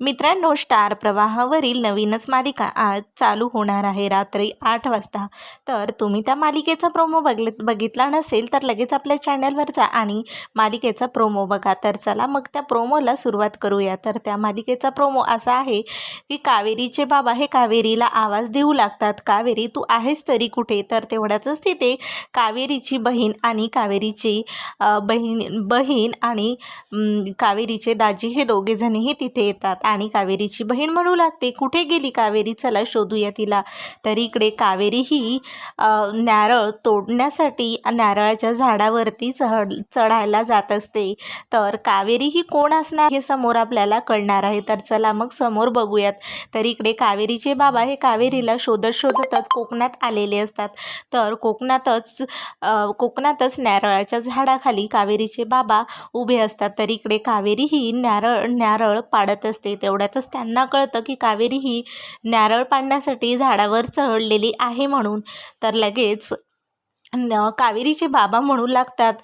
मित्रांनो स्टार प्रवाहावरील नवीनच मालिका आज चालू होणार आहे रात्री आठ वाजता. तर तुम्ही त्या मालिकेचा प्रोमो बघले बघितला नसेल तर लगेच आपल्या चॅनलवर जा आणि मालिकेचा प्रोमो बघा. तर चला मग त्या प्रोमोला सुरुवात करूया. तर त्या मालिकेचा प्रोमो असा आहे की कावेरीचे बाबा हे कावेरीला आवाज देऊ लागतात. कावेरी तू आहेस तरी कुठे? तर तेवढ्यातच तिथे कावेरीची बहीण आणि कावेरीची बहीण बहीण आणि कावेरीचे दाजी हे दोघेजणही तिथे येतात. आणि कावेरीची बहीण म्हणू लागते. कुठे गेली कावेरी? चला शोधूया तिला. तर इकडे कावेरी ही नारळ तोडण्यासाठी नारळाच्या झाडावरती चढ चढायला जात असते. तर कावेरी ही कोण असणार हे समोर आपल्याला कळणार आहे. तर चला मग समोर बघूयात. तर इकडे कावेरीचे बाबा हे कावेरीला शोधत शोधतच कोकणात आलेले असतात. तर कोकणातच कोकणातच नारळाच्या झाडाखाली कावेरीचे बाबा उभे असतात. तर इकडे कावेरी ही नारळ नारळ पाडत असते. तेवढ्यातच त्यांना कळतं की कावेरी ही नारळ पाडण्यासाठी झाडावर चढलेली आहे म्हणून. तर लगेच न कावेरीचे बाबा म्हणू लागतात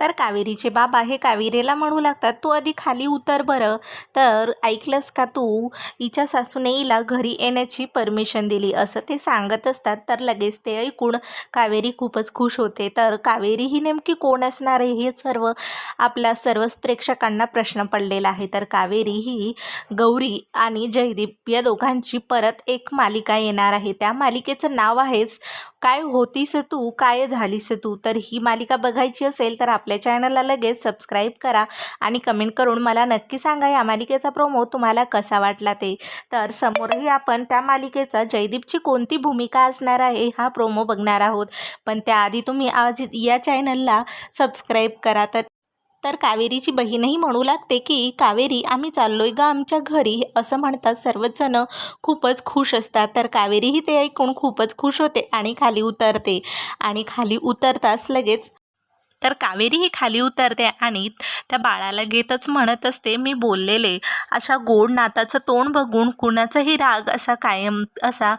तर कावेरीचे बाबा हे कावेरीला म्हणू लागतात तू आधी खाली उतर बरं. तर ऐकलंस का तू? हिच्या सासूने हिला घरी येण्याची परमिशन दिली. असं ते सांगत असतात. तर लगेच ते ऐकून कावेरी खूपच खुश होते. तर कावेरी ही नेमकी कोण असणार आहे? हे सर्व आपल्या सर्वच प्रेक्षकांना प्रश्न पडलेला आहे. तर कावेरी ही गौरी आणि जयदीप या दोघांची परत एक मालिका येणार आहे. त्या मालिकेचं नाव आहेच काय होतीस तू? काय झालीस तू? तर ही मालिका बघायची असेल तर आप आपल्या चॅनलला लगेच सबस्क्राईब करा आणि कमेंट करून मला नक्की सांगा या मालिकेचा प्रोमो तुम्हाला कसा वाटला ते. तर समोरही आपण त्या मालिकेचा जयदीपची कोणती भूमिका असणार आहे हा प्रोमो बघणार आहोत. पण त्याआधी तुम्ही आज या चॅनलला सबस्क्राईब करा. तर तर कावेरीची बहीणही म्हणू लागते की कावेरी आम्ही चाललोय ग आमच्या घरी असं म्हणतात सर्वच जण खूपच खुश असतात. तर कावेरीही ते ऐकून खूपच खुश होते आणि खाली उतरते. आणि खाली उतरताच लगेच तर कावेरी ही खाली उतरते आणि त्या बाळाला घेतच म्हणत असते मी बोललेले. अशा गोड नाताचं तोंड बघून कुणाचाही राग असा कायम असा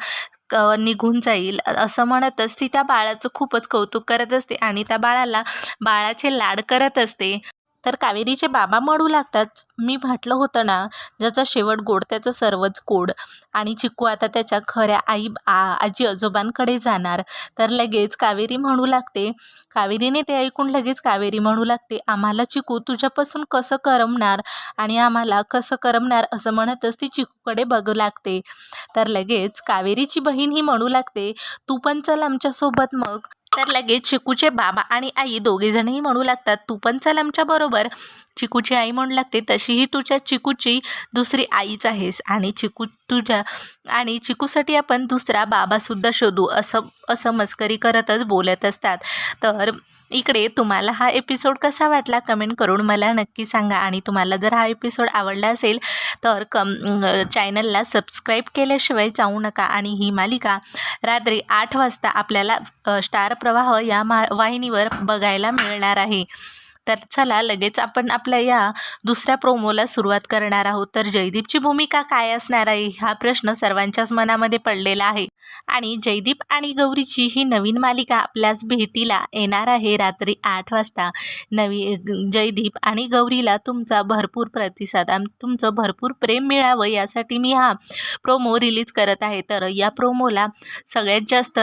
क- निघून जाईल. असं म्हणतच ती त्या बाळाचं खूपच कौतुक करत असते आणि त्या बाळाला बाळाचे लाड करत असते. तर कावेरीचे बाबा म्हणू लागतात. मी म्हटलं होतं ना ज्याचा शेवट गोड त्याचं सर्वच गोड आणि चिकू आता त्याच्या खऱ्या आई आ आजी आजोबांकडे जाणार. तर लगेच कावेरी म्हणू लागते. कावेरीने ते ऐकून लगेच कावेरी म्हणू लागते आम्हाला चिकू तुझ्यापासून कसं करमणार आणि आम्हाला कसं करमणार असं म्हणतच ती चिकूकडे बघू लागते. तर लगेच कावेरीची बहीण ही म्हणू लागते तू पण चल आमच्यासोबत मग. तर लगेच चिकूचे बाबा आणि आई दोघेजणही म्हणू लागतात तू पण चल आमच्याबरोबर चिकूची आई म्हणू लागते तशीही तुझ्या चिकूची दुसरी आईच आहेस. आणि चिकू तुझ्या आणि चिकूसाठी आपण दुसरा बाबासुद्धा शोधू असं असं मस्करी करतच बोलत असतात. तर इकडे तुम्हाला हा एपिसोड कसा वाटला कमेंट करून मला नक्की सांगा. आणि तुम्हाला जर हा एपिसोड आवडला असेल तर कम चॅनलला सबस्क्राईब केल्याशिवाय जाऊ नका. आणि ही मालिका रात्री आठ वाजता आपल्याला स्टार प्रवाह या मा वाहिनीवर बघायला मिळणार आहे. तर चला लगेच आपण आपल्या या दुसऱ्या प्रोमोला सुरुवात करणार आहोत. तर जयदीपची भूमिका काय असणार आहे? हा प्रश्न सर्वांच्याच मनामध्ये पडलेला आहे. आणि जयदीप आणि गौरीची ही नवीन मालिका आपल्याच भेटीला येणार आहे रात्री आठ वाजता. नवी जयदीप आणि गौरीला तुमचा भरपूर प्रतिसाद आम तुमचं भरपूर प्रेम मिळावं यासाठी मी हा प्रोमो रिलीज करत आहे. तर या प्रोमोला सगळ्यात जास्त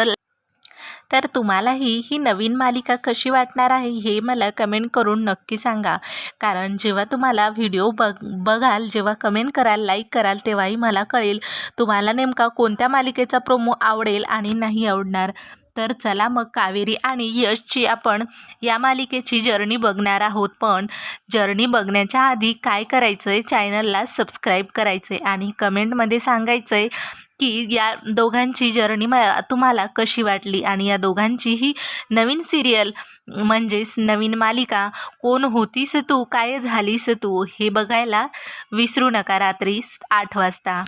तर तुम्हालाही ही नवीन मालिका कशी वाटणार आहे हे मला कमेंट करून नक्की सांगा. कारण जेव्हा तुम्हाला व्हिडिओ बघ बघाल जेव्हा कमेंट कराल लाईक कराल तेव्हाही मला कळेल तुम्हाला नेमका कोणत्या मालिकेचा प्रोमो आवडेल आणि नाही आवडणार. तर चला मग कावेरी आणि यशची आपण या मालिकेची जर्नी बघणार आहोत. पण जर्नी बघण्याच्या आधी काय करायचं आहे चॅनलला सबस्क्राईब करायचं आहे आणि कमेंटमध्ये सांगायचं आहे की या दोघांची जर्नी तुम्हाला कशी वाटली? आणि या दोघांची ही नवीन सिरियल म्हणजेच नवीन मालिका कोण होतीस तू? काय झालीस तू? हे बघायला विसरू नका रात्री आठ वाजता.